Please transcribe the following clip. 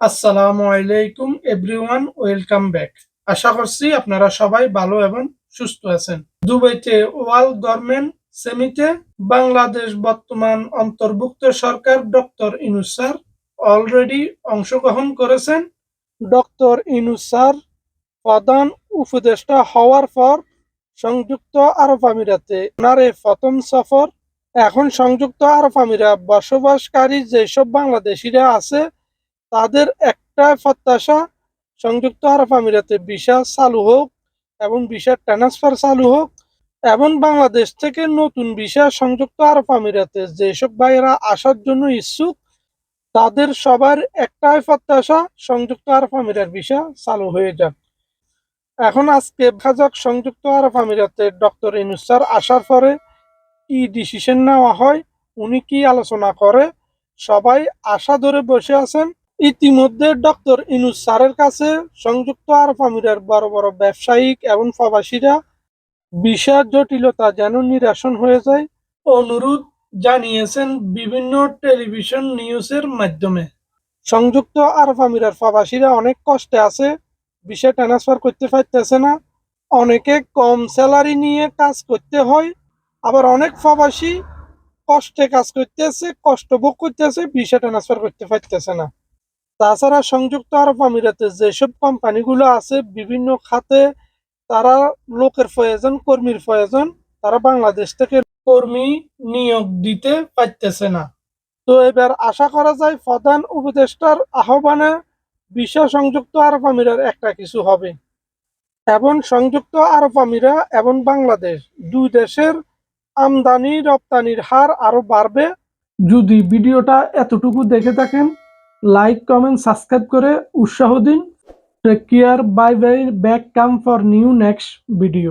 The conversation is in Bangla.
আসসালামু আলাইকুম, এভরিওয়ান, ওয়েলকাম ব্যাক। আশা করছি আপনারা সবাই ভালো এবং সুস্থ আছেন। দুবাইতে ওয়াল গভর্নমেন্ট সেমিতে বাংলাদেশ বর্তমান অন্তর্ভুক্ত সরকার ডক্টর ইনুস স্যার অলরেডি অংশগ্রহণ করেছেন। ডক্টর ইনুস স্যার প্রধান উপদেষ্টা হওয়ার পর সংযুক্ত আরব আমিরাতে ওনার এই প্রথম সফর। এখন সংযুক্ত আরব আমিরাত বসবাসকারী যেসব বাংলাদেশিরা আছে তাদের একটা প্রত্যাশা, সংযুক্ত আরব আমিরাতে ভিসা চালু হোক এবং ভিসা ট্রান্সফার চালু হোক এবং বাংলাদেশ থেকে নতুন ভিসা সংযুক্ত আরব আমিরাতে যেসব ভাইয়েরা আসার জন্য ইচ্ছুক, তাদের সবার একটাই প্রত্যাশা, সংযুক্ত আরব আমিরাত ভিসা চালু হয়ে যাক। এখন আজকে দেখা সংযুক্ত আরব আমিরাতে ডক্টর ইনুসার আসার পরে কি ডিসিশন নেওয়া হয়, উনি কি আলোচনা করে, সবাই আশা ধরে বসে আছেন ইতিমধ্যে ডক্টর ইনুস স্যারের কাছে সংযুক্ত আরব আমিরার বড় বড় ব্যবসায়িক এবং প্রবাসীরা বিশাল জটিলতা যেন নিরাসন হয়ে যায়, অনুরোধ জানিয়েছেন বিভিন্ন টেলিভিশন নিউজের মাধ্যমে। সংযুক্ত আরব আমিরার প্রবাসীরা অনেক কষ্টে আছে, বিষয় ট্রান্সফার করতে পারতেছে না। অনেকে কম স্যালারি নিয়ে কাজ করতে হয়, আবার অনেক প্রবাসী কষ্টে কাজ করতেছে, কষ্ট ভোগ করতেছে, বিষয় ট্রান্সফার করতে পারতেছে না। তাছাড়া সংযুক্ত আরব আমিরাতে যেসব কোম্পানিগুলো আছে, বিভিন্ন খাতে তারা লোকের প্রয়োজন, কর্মীর প্রয়োজন, তারা বাংলাদেশ থেকে কর্মী নিয়োগ দিতে পারতেছে না। তো এবার আশা করা যায় প্রধান উপদেষ্টার আহ্বানে বিশ্ব সংযুক্ত আরব আমিরার একটা কিছু হবে। এবং সংযুক্ত আরব আমিরা এবং বাংলাদেশ দুই দেশের আমদানি রপ্তানির হার আরও বাড়বে। যদি ভিডিওটা এতটুকু দেখে থাকেন লাইক কমেন্ট সাবস্ক্রাইব করে উৎসাহ দিন। Take care bye bye back come for new next video